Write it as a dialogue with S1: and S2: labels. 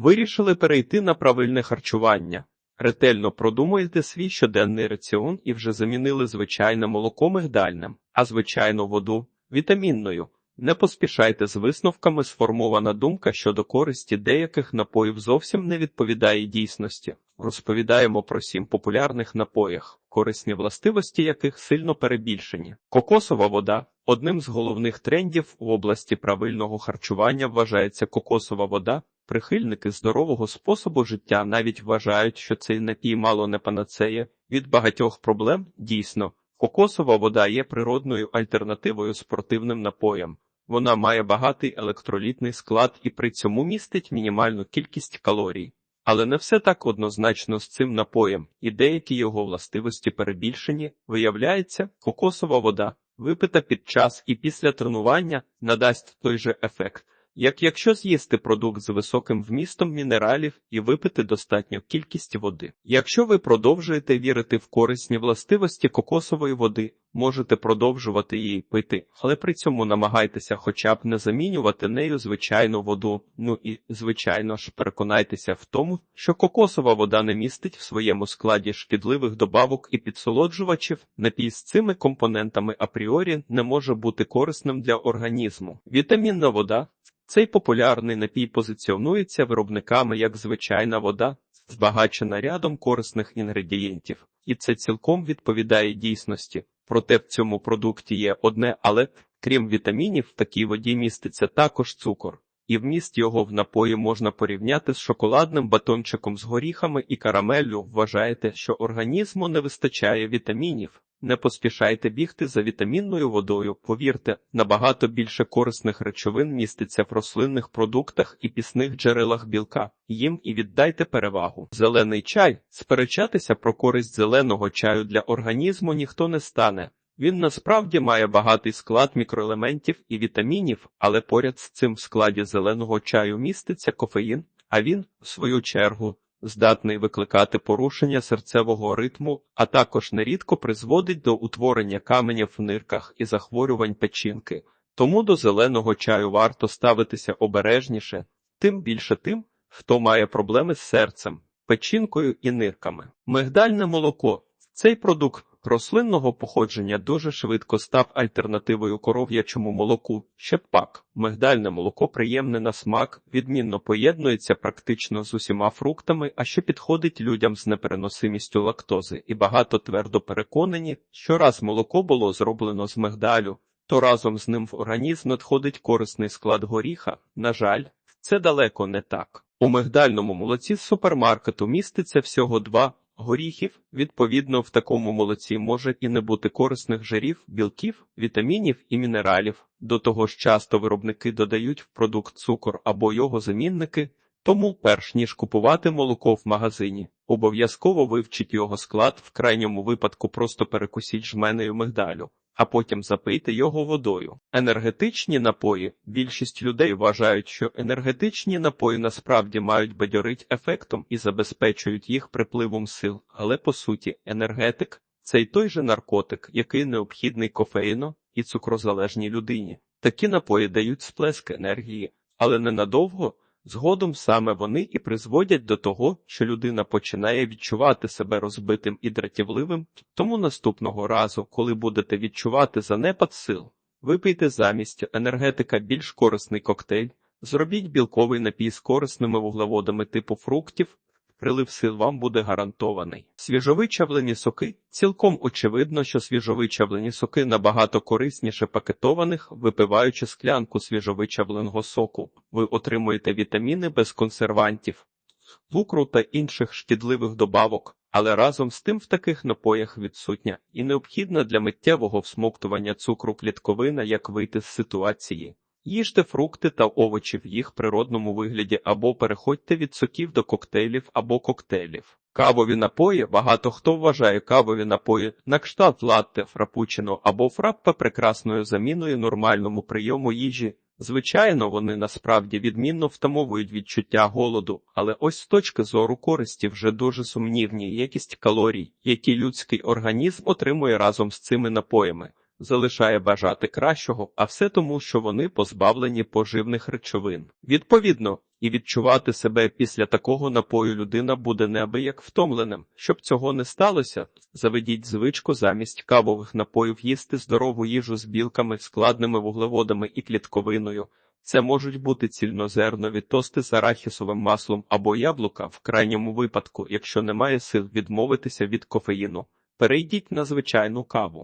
S1: Вирішили перейти на правильне харчування. Ретельно продумуйте свій щоденний раціон і вже замінили звичайне молоко мигдальним, а звичайну воду вітамінною. Не поспішайте з висновками, сформована думка щодо користі деяких напоїв зовсім не відповідає дійсності. Розповідаємо про сім популярних напоях, корисні властивості яких сильно перебільшені. Кокосова вода одним з головних трендів в області правильного харчування вважається кокосова вода. Прихильники здорового способу життя навіть вважають, що цей напій мало не панацея від багатьох проблем. Дійсно, кокосова вода є природною альтернативою спортивним напоям. Вона має багатий електролітний склад і при цьому містить мінімальну кількість калорій. Але не все так однозначно з цим напоєм, і деякі його властивості перебільшені, виявляється, кокосова вода, випита під час і після тренування, надасть той же ефект, як якщо з'їсти продукт з високим вмістом мінералів і випити достатню кількість води. Якщо ви продовжуєте вірити в корисні властивості кокосової води, можете продовжувати її пити, але при цьому намагайтеся хоча б не замінювати нею звичайну воду. Ну і, звичайно ж, переконайтеся в тому, що кокосова вода не містить в своєму складі шкідливих добавок і підсолоджувачів. Напій з цими компонентами апріорі не може бути корисним для організму. Вітамінна вода. Цей популярний напій позиціонується виробниками як звичайна вода, збагачена рядом корисних інгредієнтів, і це цілком відповідає дійсності. Проте в цьому продукті є одне, але крім вітамінів, в такій воді міститься також цукор, і вміст його в напої можна порівняти з шоколадним батончиком з горіхами і карамеллю. Вважаєте, що організму не вистачає вітамінів. Не поспішайте бігти за вітамінною водою. Повірте, набагато більше корисних речовин міститься в рослинних продуктах і пісних джерелах білка. Їм і віддайте перевагу. Зелений чай сперечатися про користь зеленого чаю для організму ніхто не стане. Він насправді має багатий склад мікроелементів і вітамінів, але поряд з цим в складі зеленого чаю міститься кофеїн, а він, в свою чергу, здатний викликати порушення серцевого ритму, а також нерідко призводить до утворення каменів в нирках і захворювань печінки. Тому до зеленого чаю варто ставитися обережніше, тим більше тим, хто має проблеми з серцем, печінкою і нирками. Мигдальне молоко цей продукт рослинного походження дуже швидко став альтернативою коров'ячому молоку. Ще пак, мигдальне молоко приємне на смак, відмінно поєднується практично з усіма фруктами, а ще підходить людям з непереносимістю лактози, і багато твердо переконані, що раз молоко було зроблено з мигдалю, то разом з ним в організм надходить корисний склад горіха. На жаль, це далеко не так. У мигдальному молоці з супермаркету міститься всього два горіхів. Відповідно, в такому молоці може і не бути корисних жирів, білків, вітамінів і мінералів. До того ж, часто виробники додають в продукт цукор або його замінники. Тому, перш ніж купувати молоко в магазині, обов'язково вивчіть його склад, в крайньому випадку просто перекусіть жменею мигдалю, а потім запийте його водою. Енергетичні напої. Більшість людей вважають, що енергетичні напої насправді мають бадьорить ефектом і забезпечують їх припливом сил, але по суті, енергетик це й той же наркотик, який необхідний кофеїно і цукрозалежній людині. Такі напої дають сплеск енергії, але ненадовго. Згодом саме вони і призводять до того, що людина починає відчувати себе розбитим і дратівливим, тому наступного разу, коли будете відчувати занепад сил, випийте замість енергетика більш корисний коктейль, зробіть білковий напій з корисними вуглеводами типу фруктів, прилив сил вам буде гарантований. Свіжовичавлені соки цілком очевидно, що свіжовичавлені соки набагато корисніше пакетованих, випиваючи склянку свіжовичавленого соку. Ви отримуєте вітаміни без консервантів, цукру та інших шкідливих добавок. Але разом з тим в таких напоях відсутня і необхідна для миттєвого всмоктування цукру клітковина, як вийти з ситуації. Їжте фрукти та овочі в їх природному вигляді або переходьте від соків до коктейлів або коктейлів. Кавові напої багато хто вважає кавові напої на кшталт латте, фрапучино або фраппе прекрасною заміною нормальному прийому їжі. Звичайно, вони насправді відмінно втамовують відчуття голоду, але ось з точки зору користі вже дуже сумнівні якість калорій, які людський організм отримує разом з цими напоями. Залишає бажати кращого, а все тому, що вони позбавлені поживних речовин. Відповідно, і відчувати себе після такого напою людина буде неабияк втомленим. Щоб цього не сталося, заведіть звичку замість кавових напоїв їсти здорову їжу з білками, складними вуглеводами і клітковиною. Це можуть бути цільнозернові тости з арахісовим маслом або яблука, в крайньому випадку, якщо немає сил відмовитися від кофеїну. Перейдіть на звичайну каву.